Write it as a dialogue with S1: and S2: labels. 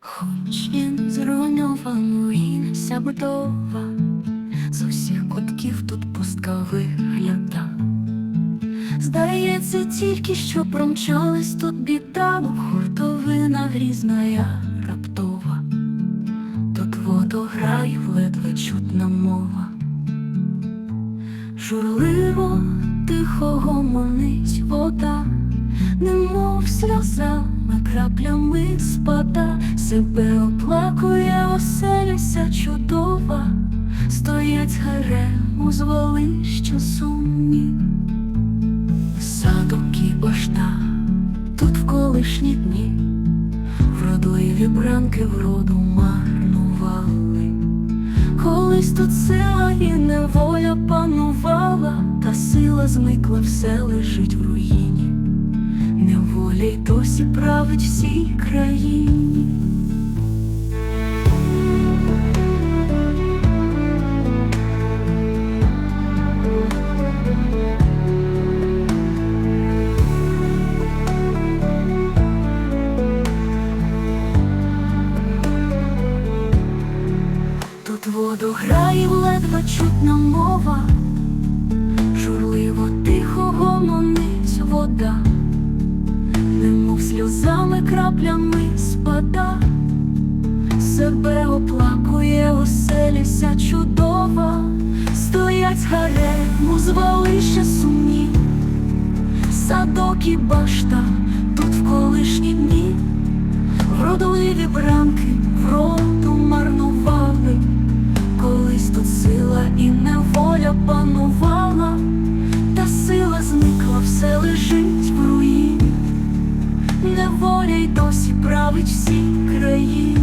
S1: Хоч він зруйнований, вся будова, з усіх кутків тут пустка вигляда. Здається, тільки що промчалась тут біда, бо хуртовина грізная раптова. Тут водограїв ледве чутна мова. Журливо тихо гомонить вода, немов сльозами краплями спада, себе оплакує оселяся чудова, стоять гарем у звалища сумні. Садок і башта, тут в колишні дні, вродливі бранки вроду марнували. Колись тут сила і неволя панувала, та сила зникла, все лежить в руїні. Неволя й досі править всій країні. Тут воду грає ледве чутна мова, журливо тихо гомонить вода, краплями спада, себе оплакує оселіся чудова, стоять гарем у звалища сумні, садок і башта тут в колишні править всі країни.